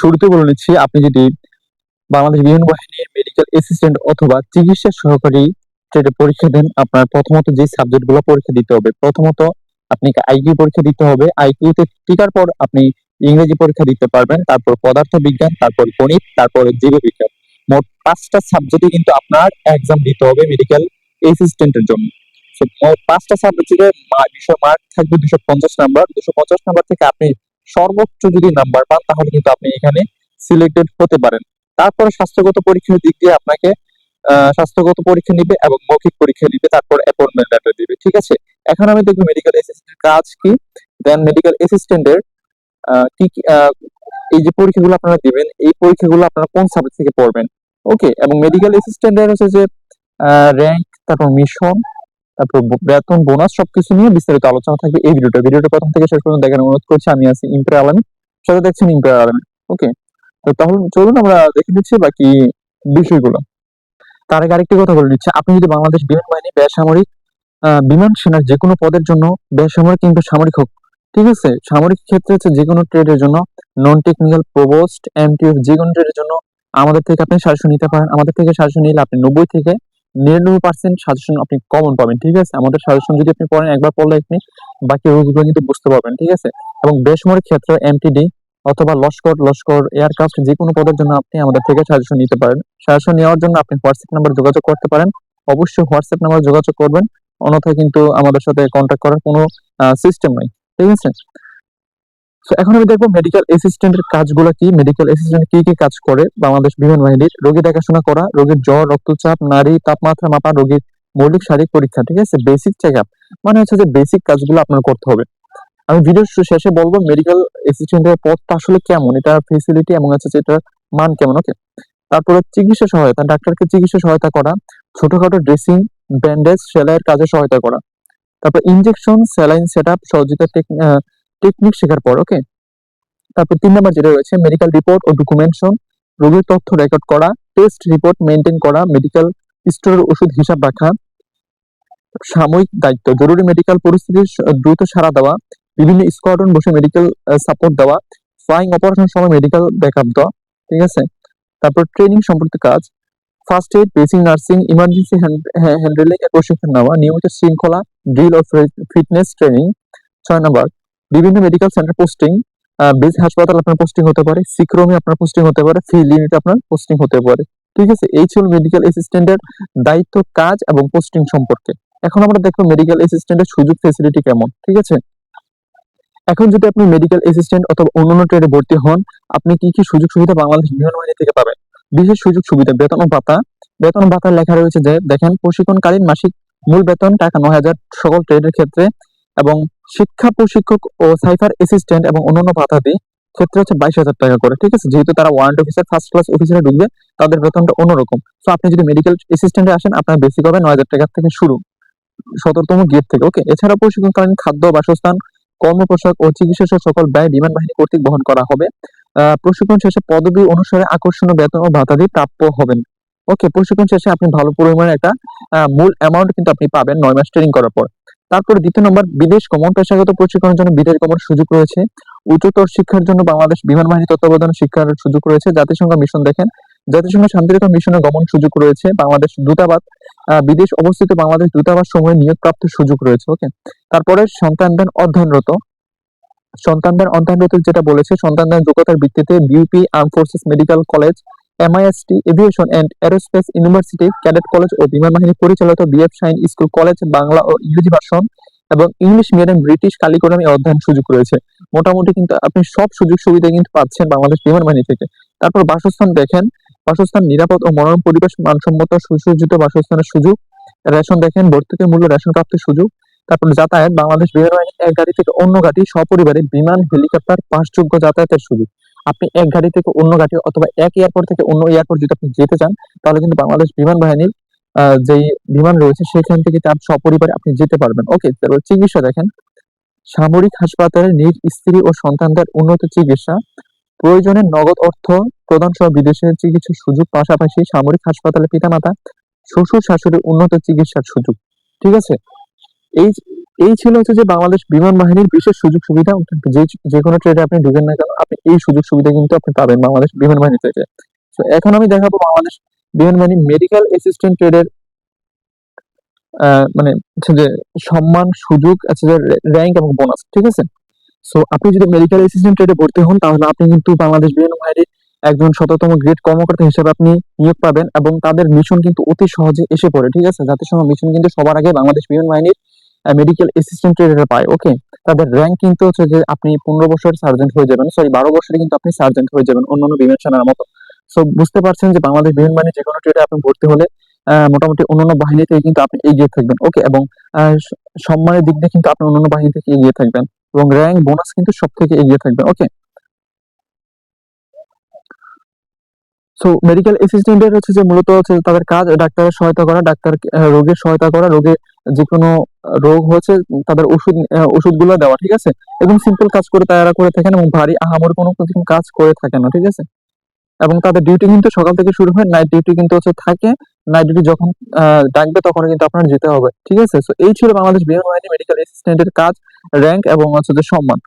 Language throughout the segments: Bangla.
শুরুতে বলে নিচ্ছি, আপনি যদি বাংলাদেশ বিমান বাহিনীর মেডিকেল অ্যাসিস্ট্যান্ট অথবা চিকিৎসা সহকারী ট্রেডে পরীক্ষা দেন, আপনার প্রথমত যে সাবজেক্টগুলো পরীক্ষা দিতে হবে, প্রথমত আপনাকে আইকিউ পরীক্ষা দিতে হবে। আইকিউতে টিকার পর আপনি ইংরেজি পরীক্ষা দিতে পারবেন, তারপর পদার্থ বিজ্ঞান তারপর গণিত, তারপর জীববিজ্ঞান। মোট পাঁচটা সাবজেক্টে কিন্তু আপনার এক্সাম দিতে হবে মেডিকেল অ্যাসিস্ট্যান্টের জন্য। পাঁচটা সাবজেক্টে বিষয় মার্ক থাকবে, দুশো পঞ্চাশ নাম্বার দুশো পঞ্চাশ নাম্বার থেকে আপনি সর্বোচ্চ যদি নাম্বার পান, তাহলে কিন্তু আপনি এখানে সিলেক্টেড হতে পারেন। তারপরে স্বাস্থ্যগত পরীক্ষার দিক দিয়ে আপনাকে স্বাস্থ্যগত পরীক্ষা নিবে এবং মৌখিক পরীক্ষা নিবে, তারপর অ্যাপয়েন্টমেন্ট লেটার দিবে, ঠিক আছে? এখন আমি দেখব মেডিকেল অ্যাসিস্ট্যান্টের কাজ কি। দেন মেডিকেল অ্যাসিস্ট্যান্টের কি এই যে পরীক্ষাগুলো আপনারা দিবেন, এই পরীক্ষাগুলো আপনারা কোন সাবজেক্ট থেকে পড়বেন? ওকে এবং মেডিকেল অ্যাসিস্ট্যান্টের হচ্ছে যে র্যাঙ্ক তারপর মিশন তারপর বেতন বোনাস সবকিছু নিয়ে বিস্তারিত আলোচনা থাকবে এই ভিডিওটা ভিডিওটা প্রথম থেকে শেষ পর্যন্ত দেখার অনুরোধ করছি। আমি আছি ইম্পের আলমী সাথে দেখছেন ইম্পের আলমী ওকে তো তাহলে চলুন আমরা দেখে নিচ্ছি বাকি বিষয়গুলো। তার আগে আরেকটি কথা বলে নিচ্ছি। আপনি যদি বাংলাদেশ বিমান বাহিনী বেসামরিক বিমান সেনার যে কোনো পদের জন্য বেসামরিক কিংবা সামরিক হোক, ঠিক আছে? সামরিক ক্ষেত্রে হচ্ছে যে কোনো ট্রেডের জন্য নন টেকনিক্যাল প্রোভোস্ট এমটিএফ যে কোনো ট্রেডের জন্য আমাদের থেকে আপনি সাজেশন নিতে পারেন। আমাদের থেকে সাজেশন নিলে আপনি নব্বই থেকে নিরানব্বই পার্সেন্ট সাজেশন আপনি কমন পাবেন, ঠিক আছে? আমাদের সাজেশন যদি আপনি পড়েন একবার পড়লে আপনি বাকি কিন্তু বুঝতে পারবেন, ঠিক আছে? এবং ক্ষেত্রে এমটিডি অথবা লস্কর লস্কর এয়ারক্রাফট যে কোনো পদের জন্য আপনি আমাদের থেকে সাজেশন নিতে পারেন। সাজেশন নেওয়ার জন্য আপনি হোয়াটসঅ্যাপ নাম্বার যোগাযোগ করতে পারেন। অবশ্যই হোয়াটসঅ্যাপ নাম্বার যোগাযোগ করবেন। অন্যথায় কিন্তু আমাদের সাথে কন্ট্যাক্ট করার কোনো সিস্টেম নাই, ঠিক আছে? তো এখন আমি দেখব মেডিকেল অ্যাসিস্ট্যান্টের কাজগুলো কি মেডিকেল অ্যাসিস্ট্যান্ট কি কি কাজ করে বাংলাদেশ বিমান বাহিনীর। রোগী দেখাশোনা করা, রোগীর জ্বর, রক্তচাপ নারী তাপমাত্রা মাপা, রোগীর মৌলিক শারীরিক পরীক্ষা, ঠিক আছে? বেসিক চেক আপ মানে হচ্ছে যে বেসিক কাজগুলো আপনার করতে হবে। আমি ভিডিওর শেষে বলব মেডিকেল অ্যাসিস্ট্যান্টের পদটা আসলে কেমন এটা ফেসিলিটি এবং হচ্ছে এটার মান কেমন ওকে তারপরে চিকিৎসা সহায়তা, ডাক্তারকে চিকিৎসা সহায়তা করা, ছোটখাটো ড্রেসিং ব্যান্ডেজ সেলাইয়ের কাজে সহায়তা করা। তারপর ইনজেকশন স্যালাইন সেট আপ সহযোগিতা টেকনিক শেখার পর ওকে তারপর তিন নম্বর যেটা রয়েছে মেডিকেল রিপোর্ট ও ডকুমেন্টেশন রোগীর তথ্য রেকর্ড করা টেস্ট রিপোর্ট মেনটেন করা মেডিকেল স্টোরের ওষুধ হিসাব রাখা, সাময়িক দায়িত্ব, জরুরি মেডিকেল পরিস্থিতির দ্রুত সাড়া দেওয়া, বিভিন্ন স্কোয়াড্রন বসে মেডিকেল সাপোর্ট দেওয়া ফ্লাইং অপারেশন সময় মেডিকেল ব্যাকআপ দেওয়া, ঠিক আছে? তারপর ট্রেনিং সম্পর্কিত কাজ first aid basic nursing emergency handling এর প্রশিক্ষণ নেওয়া, নিয়মিত শৃঙ্খলা ড্রিল ও ফিটনেস ট্রেনিং ছয় নম্বর, বিভিন্ন মেডিকেল সেন্টার পোস্টিং বেস হাসপাতাল আপনার পোস্টিং হতে পারে সিক্রমে আপনার পোস্টিং হতে পারে ফিল্ড ইউনিট আপনার পোস্টিং হতে পারে। ঠিক আছে? এই ছিল মেডিকেল অ্যাসিস্ট্যান্টের দায়িত্ব, কাজ এবং পোস্টিং সম্পর্কে। এখন আমরা দেখব মেডিকেল অ্যাসিস্ট্যান্টের সুযোগ ফেসিলিটি কেমন, ঠিক আছে? এখন যদি আপনি মেডিকেল অ্যাসিস্ট্যান্ট অথবা অন্যান্য ট্রেডে ভর্তি হন, আপনি কি কি সুযোগ সুবিধা বাংলাদেশ বিমান বাহিনী থেকে পাবেন? বিশেষ সুযোগ সুবিধা, বেতন ও ভাতা। বেতন ও ভাতার লেখা রয়েছে যে, দেখেন, প্রশিক্ষণকালীন মাসিক মূল বেতন টাকা নয় হাজার সকল ট্রেডের ক্ষেত্রে এবং শিক্ষা প্রশিক্ষক ও সাইফার অ্যাসিস্ট্যান্ট এবং অন্যান্য দিয়ে ক্ষেত্রে হচ্ছে বাইশ হাজার টাকা করে, ঠিক আছে? যেহেতু তারা ওয়ারেন্ট অফিসার ফার্স্ট ক্লাস অফিসারে ঢুকবে, তাদের বেতনটা অন্যরকম। তো আপনি যদি মেডিকেল অ্যাসিস্ট্যান্টে আসেন, আপনার বেসিক হবে নয় হাজার টাকা থেকে শুরু, সতেরোতম গেট থেকে ওকে এছাড়া প্রশিক্ষণকালীন খাদ্য, বাসস্থান কর্ম পোশাক ও চিকিৎসা সহ সকল ব্যয় বিমান বাহিনী কর্তৃক বহন করা হবে। প্রশিক্ষণ শেষে পদবি অনুসারে আকর্ষণীয় বেতন ও ভাতা দিয়ে প্রাপ্য হবেন। ওকে প্রশিক্ষণ শেষে আপনি ভালো পরিমাণে একটা মূল অ্যামাউন্ট কিন্তু আপনি পাবেন নয় মাস ট্রেনিং করার পর। তারপরে দ্বিতীয় নম্বর, বিদেশ গমন পেশাগত প্রশিক্ষণের জন্য বিদেশ গমন সুযোগ রয়েছে। উচ্চতর শিক্ষার জন্য বাংলাদেশ বিমান বাহিনী তত্ত্বাবধানে শিক্ষার সুযোগ রয়েছে। জাতিসংঘ মিশন দেখেন, জাতিসংঘ শান্তিরক্ষা মিশনে গমন সুযোগ রয়েছে। বাংলাদেশ দূতাবাস বিদেশ অবস্থিত বাংলাদেশ দূতাবাস সমূহে নিয়োগ প্রাপ্তির সুযোগ রয়েছে ওকে তারপরে সন্তানদান অধ্যয়নরত। সন্তানদান অধ্যয়নরত যেটা বলেছে, সন্তানদান যোগ্যতার ভিত্তিতে BUP arm forces medical college MIST aviation and aerospace university cadet college ও বিমান বাহিনী পরিচালিত BF shine school college Bangla ও ইংরেজি ভাষণ এবং ইংলিশ মিডিয়াম ব্রিটিশ কালিকরমে অধ্যয়ন সুযোগ রয়েছে। মোটামুটি কিন্তু আপনি সব সুযোগ সুবিধা কিন্তু পাচ্ছেন বাংলাদেশ বিমান বাহিনী থেকে। তারপর বাসস্থান দেখেন। বাসস্থান নিরাপদ ও মনোরম পরিবেশ মানসম্মত সুসজ্জিত বাসস্থানের সুযোগ। রেশন দেখেন, ভর্তুকির মূল্য রেশন প্রাপ্তির সুযোগ। তারপর যাতায়াত, বাংলাদেশ বিমান বাহিনী এক গাড়ি থেকে অন্য গাড়ি সপরিবারে বিমান হেলিকপ্টার পাসযোগ্য যাতায়াতের সুযোগ। আপনি এক গাড়ি থেকে অন্য গাড়ি অথবা এক এয়ারপোর্ট থেকে অন্য এয়ারপোর্ট যদি আপনি যেতে চান, তাহলে কিন্তু বাংলাদেশ বিমান বাহিনীর যেই বিমান রয়েছে, সেখান থেকে তার সপরিবারে আপনি যেতে পারবেন। ওকে তারপর চিকিৎসা দেখেন। সামরিক হাসপাতালে নিজ স্ত্রী ও সন্তানদের উন্নত চিকিৎসা, প্রয়োজনে নগদ অর্থ প্রদান সহ বিদেশের চিকিৎসার সুযোগ, পাশাপাশি সামরিক হাসপাতালে পিতামাতা, শ্বশুর শাশুড়ির উন্নত চিকিৎসার সুযোগ। ঠিক আছে? এই এই ছিল হচ্ছে যে বাংলাদেশ বিমান বাহিনীর বিশেষ সুযোগ সুবিধা। যে কোনো ট্রেডে আপনি ঢুকেন না কেন, আপনি এই সুযোগ সুবিধা কিন্তু আপনি পাবেন বাংলাদেশ বিমান বাহিনী থেকে। তো এখন আমি দেখাবো বাংলাদেশ বিমান বাহিনী মেডিকেল অ্যাসিস্ট্যান্ট ট্রেডের মানে হচ্ছে যে সম্মান, সুযোগ আছে যে র্যাঙ্ক এবং বোনাস ঠিক আছে? সো আপনি যদি মেডিকেল অ্যাসিস্ট্যান্ট ট্রেডে ভর্তি হন, তাহলে আপনি কিন্তু বাংলাদেশ বিমান বাহিনীর একজন শততম গ্রেড কর্মকর্তা হিসেবে আপনি নিয়োগ পাবেন এবং তাদের মিশন কিন্তু অতি সহজে এসে পড়ে, ঠিক আছে? জাতিসংঘ মিশন কিন্তু সবার আগে বাংলাদেশ বিমান বাহিনীর মেডিকেল অ্যাসিস্ট্যান্ট ট্রেডার পায় ওকে তাদের র্যাঙ্ক কিন্তু হচ্ছে যে আপনি পনেরো বছর সার্জেন্ট হয়ে যাবেন সরি বারো বছরে কিন্তু আপনি সার্জেন্ট হয়ে যাবেন অন্যান্য বিমান সেনার মতো। সো বুঝতে পারছেন যে বাংলাদেশ বিমান বাহিনী যে কোনো ট্রেডে আপনি ভর্তি হলে মোটামুটি অন্যান্য বাহিনী থেকে কিন্তু আপনি এগিয়ে থাকবেন ওকে এবং সম্মানের দিক দিয়ে কিন্তু আপনি অন্যান্য বাহিনী থেকে এগিয়ে থাকবেন, এবং র্যাঙ্ক বোনাস কিন্তু সব থেকে এগিয়ে থাকবেন ওকে সো মেডিকেল অ্যাসিস্ট্যান্টের হচ্ছে যে মূলত হচ্ছে তাদের কাজ, ডাক্তারের সহায়তা করা, ডাক্তার রোগীর সহায়তা করা রোগের যে কোনো রোগ হচ্ছে তাদের ওষুধ আহ, ওষুধগুলো দেওয়া ঠিক আছে? এবং সিম্পল কাজ করে তারা করে থাকেন এবং ভারী আহামরি কোনো কাজ করে থাকে না ঠিক আছে? এবং তাদের ডিউটি কিন্তু সকাল থেকে শুরু হয় নাইট ডিউটি কিন্তু হচ্ছে থাকে। নাইট ডিউটি যখন ডাকবে তখন কিন্তু আপনার যেতে হবে ঠিক আছে? তো এই ছিল বাংলাদেশ বিমান বাহিনী মেডিকেল অ্যাসিস্ট্যান্টের কাজ র্যাঙ্ক এবং হচ্ছে যে সম্মান।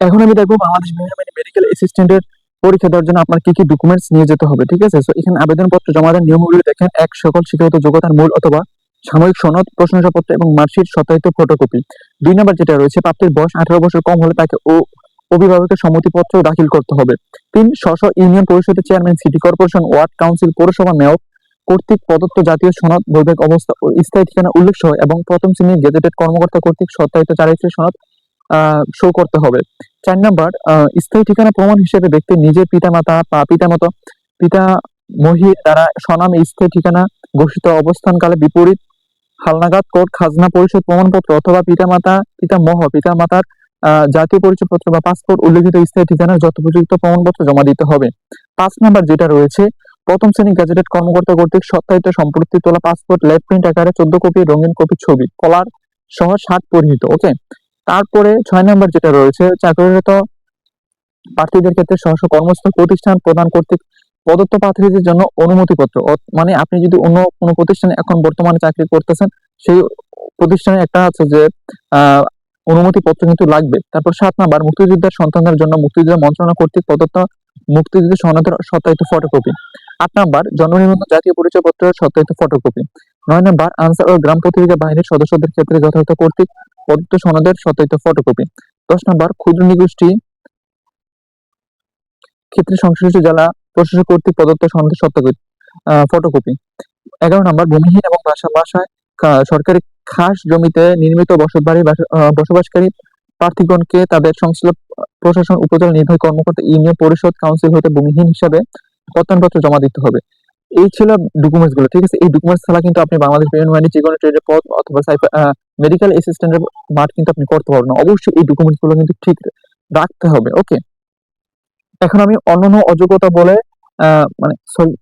এখন আমি দেখব বাংলাদেশ বিমান বাহিনী মেডিকেল অ্যাসিস্ট্যান্টের পরীক্ষা দেওয়ার জন্য আপনার কি কি ডকুমেন্টস নিয়ে যেতে হবে ঠিক আছে? তো এখানে আবেদনপত্র জমা দেওয়ার নিয়মগুলি দেখেন এক সকল শিক্ষাগত যোগ্যতার মূল অথবা সাময়িক সনদ প্রশংসাপত্র এবং মার্কশিট সত্যায়িত ফটোকপি দুই নম্বর যেটা রয়েছে, প্রাপ্তির বয়স আঠারো বছর কম হলে তাকে ও অভিভাবকের সম্মতিপত্র দাখিল করতে হবে। তিন স্ব ইউনিয়ন পরিষদের chairman city corporation ward council পৌরসভা মেয়র কর্তৃক প্রদত্ত জাতীয় সনদ, বৈবাহিক অবস্থা ও স্থায়ী ঠিকানা উল্লেখ সহ এবং প্রথম শ্রেণির গেজেটেড কর্মকর্তা কর্তৃক সত্যায়িত চারিত্রিক সনদ শো করতে হবে। চার নাম্বার স্থায়ী ঠিকানা প্রমাণ হিসেবে ব্যক্তি নিজের পিতামাতা বা পিতামাতা পিতা মহি দ্বারা স্বনামে স্থায়ী ঠিকানা ঘোষিত অবস্থানকালে বিপরীত হালনাগাদ কোর্ট, খাজনা পরিষদ প্রমাণপত্র অথবা পিতামাতা, পিতামহ, পিতামাতার জাতীয় পরিচয়পত্র বা পাসপোর্ট, উল্লেখিত স্থায়ী ঠিকানার যথোপযুক্ত প্রমাণপত্র জমা দিতে হবে। পাঁচ নাম্বার যেটা রয়েছে, প্রথম শ্রেণি গ্যাজেটেড কর্মকর্তা কর্তৃক সত্যায়িত সম্পত্তি তোলা পাসপোর্ট, লেফট প্রিন্ট আকারে চোদ্দ কপি রঙিন কপি ছবি, কলার সহ ষাট পরিহিত ওকে তারপরে ছয় নম্বর যেটা রয়েছে, চাকরিরত প্রার্থীদের ক্ষেত্রে সহস্র কর্মস্থল, প্রতিষ্ঠান প্রদান কর্তৃক প্রদত্ত প্রার্থীদের জন্য অনুমতিপত্র। মানে আপনি যদি অন্য কোনো প্রতিষ্ঠানে এখন বর্তমানে চাকরি করতেছেন, সেই প্রতিষ্ঠানে একটা আছে যে অনুমতিপত্র কিন্তু লাগবে। তারপর সাত নাম্বার, মুক্তিযোদ্ধার সন্তানদের জন্য মুক্তিযুদ্ধ মন্ত্রণালয় কর্তৃক প্রদত্ত মুক্তিযুদ্ধ সনদের সত্যায়িত ফটোকপি। আট নাম্বার জন্ম নিবন্ধন জাতীয় পরিচয়পত্রের সত্যায়িত ফটোকপি। নয় নাম্বার, আনসার ও গ্রাম প্রতিরক্ষা বাহিনীর সদস্যদের ক্ষেত্রে যথাযথ কর্তৃক প্রদত্ত সনদের সত্যায়িত ফটোকপি। দশ নম্বর, ক্ষুদ্র নিগোষ্ঠী ক্ষেত্রে সংশ্লিষ্ট জেলা প্রশাসক কর্তৃক প্রদত্ত সনদের সত্যায়িত ফটোকপি এগারো নম্বর, ভূমিহীন এবং বাসা বাসায় সরকারি খাস জমিতে নির্মিত বসতবাড়ি বসবাসকারী প্রার্থীগণকে তাদের সংশ্লিষ্ট প্রশাসন, উপজেলা নির্বাহী কর্মকর্তা, ইউনিয়ন পরিষদ কাউন্সিল হতে ভূমিহীন হিসাবে প্রত্যয়নপত্র জমা দিতে হবে। এই ছিল ডকুমেন্টসগুলো ঠিক আছে? এই ডকুমেন্টস ছাড়া কিন্তু আপনি বাংলাদেশ বাহিনী যে কোনো ট্রেডের পদ অথবা মেডিকেল অ্যাসিস্ট্যান্টের মাঠ কিন্তু আপনি করতে পারবেন অবশ্যই এই ডকুমেন্টসগুলো কিন্তু ঠিক রাখতে হবে ওকে এখন আমি অন্যান্য অযোগ্যতা বলে মানে সরি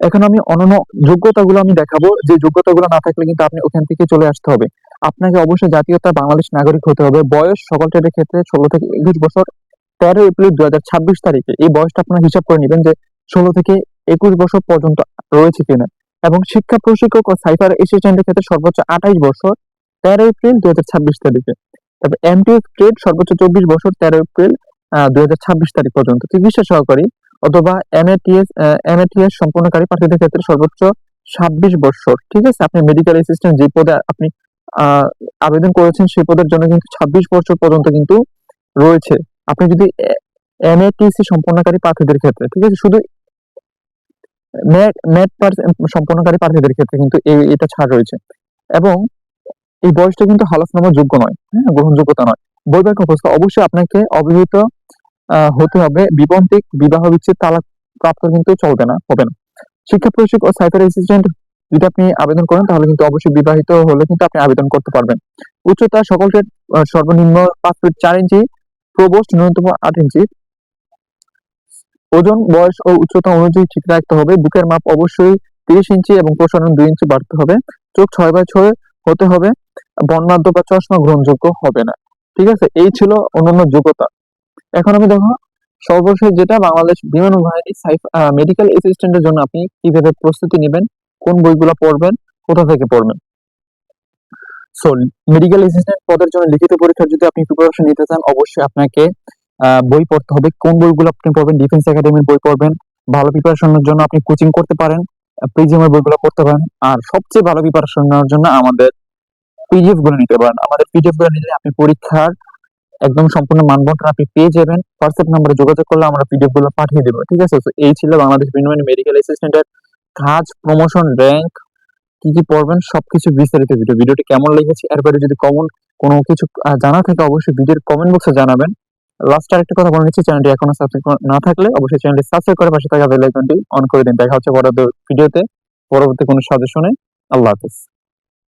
এখন আমি অন্যান্য যোগ্যতাগুলো আমি দেখাবো। যে যোগ্যতাগুলো না থাকলে কিন্তু আপনি ওখান থেকে চলে আসতে হবে। আপনাকে অবশ্যই জাতীয়তা বাংলাদেশ নাগরিক হতে হবে। বয়স সকল ট্রেডের ক্ষেত্রে ষোলো থেকে একুশ বছর। তেরো এপ্রিল দুই হাজার ছাব্বিশ তারিখে এই বয়সটা আপনারা হিসাব করে নেবেন যে ষোলো থেকে একুশ বছর পর্যন্ত রয়েছে কিনা। এবং শিক্ষা প্রশিক্ষক ও সাইফার অ্যাসিস্ট্যান্টের ক্ষেত্রে সর্বোচ্চ আঠাইশ বছর, তেরো এপ্রিল দুই হাজার ছাব্বিশ তারিখে। তারপর এমটিএফ ট্রেড সর্বোচ্চ চব্বিশ বছর, তেরো এপ্রিল দুই হাজার ছাব্বিশ তারিখ পর্যন্ত। চিকিৎসা সহকারী অথবা এমএটিএস এমএটিএস সম্পূর্ণকারী প্রার্থীদের ক্ষেত্রে সর্বোচ্চ ছাব্বিশ বছর। ঠিক আছে? আপনি মেডিকেল অ্যাসিস্ট্যান্ট যে পদে আপনি আবেদন করেছেন সেই পদের জন্য কিন্তু ছাব্বিশ বছর পর্যন্ত কিন্তু রয়েছে। আপনি যদি এমএটিসি সম্পন্নকারী প্রার্থীদের ক্ষেত্রে ঠিক আছে? শুধু নেট সম্পন্নকারী প্রার্থীদের ক্ষেত্রে কিন্তু এটা ছাড় রয়েছে। এবং এই বয়সটা কিন্তু হালফনামা যোগ্য নয় হ্যাঁ? গ্রহণযোগ্যতা নয়। বৈবাহিক অবস্থা অবশ্যই আপনাকে অবিবাহিত আহ, হতে হবে। বিবন্তিক বিবাহ বিচ্ছেদ তালাক প্রাপ্ত কিন্তু চলবে না হবে না। শিক্ষা প্রশিক্ষক ও সাইবার অ্যাসিস্ট্যান্ট যদি আপনি আবেদন করেন তাহলে কিন্তু অবশ্যই বিবাহিত হলে কিন্তু আপনি আবেদন করতে পারবেন। উচ্চতা সকল আহ, সর্বনিম্ন পাঁচ ফিট চার ইঞ্চি প্রবোস্ট ন্যূনতম আট ইঞ্চি। ওজন বয়স ও উচ্চতা অনুযায়ী ঠিক রাখতে হবে। বুকের মাপ অবশ্যই তিরিশ ইঞ্চি এবং প্রসারণ দুই ইঞ্চি বাড়তে হবে। চোখ ছয় বাই ছয় হতে হবে। বর্ণাঢ্য বা চশমা গ্রহণযোগ্য হবে না। ঠিক আছে এই ছিল অন্যান্য যোগ্যতা। এখন আমি দেখো, সর্বশেষ যেটা বাংলাদেশ বিমান বাহিনী মেডিকেল অ্যাসিস্ট্যান্টের জন্য আপনি কীভাবে প্রস্তুতি নেবেন, কোন বইগুলো পড়বেন, কোথা থেকে পড়বেন? সো মেডিকেল অ্যাসিস্ট্যান্ট পদের জন্য লিখিত পরীক্ষার যদি আপনি প্রিপারেশন নিতে চান, অবশ্যই আপনাকে বই পড়তে হবে। কোন বইগুলো আপনি পড়বেন? ডিফেন্স একাডেমির বই পড়বেন। ভালো প্রিপারেশনের জন্য আপনি কোচিং করতে পারেন প্রিজিএমের বইগুলো পড়তে পারেন। আর সবচেয়ে ভালো প্রিপারেশন নেওয়ার জন্য আমাদের পিডিএফগুলো নিতে পারেন। আমাদের পিডিএফগুলো নিলে আপনি পরীক্ষার একদম সম্পূর্ণ মানবন্টন আপনি পেয়ে যাবেন। হোয়াটসঅ্যাপ নম্বরে যোগাযোগ করলে আমরা পিডিএফগুলো পাঠিয়ে দেবো, ঠিক আছে? তো এই ছিল বাংলাদেশ বিনিময় মেডিকেল অ্যাসিস্ট্যান্টের কাজ প্রমোশন র্যাঙ্ক কি কি পড়বেন, সবকিছু বিস্তারিত ভিডিও ভিডিওটি কেমন লেগেছে এরপরে যদি কমন কোনো কিছু জানা থাকে, অবশ্যই ভিডিওর কমেন্ট বক্সে জানাবেন। লাস্ট আরেকটা কথা বলে নিচ্ছি চ্যানেলটি এখনও সাবস্ক্রাইব না থাকলে অবশ্যই চ্যানেলটি সাবস্ক্রাইব করে পাশে থাকা বেল আইকনটি অন করে দিন। দেখা হচ্ছে পরবর্তী ভিডিওতে পরবর্তী কোনো সাজেশনে আল্লাহ হাফেজ।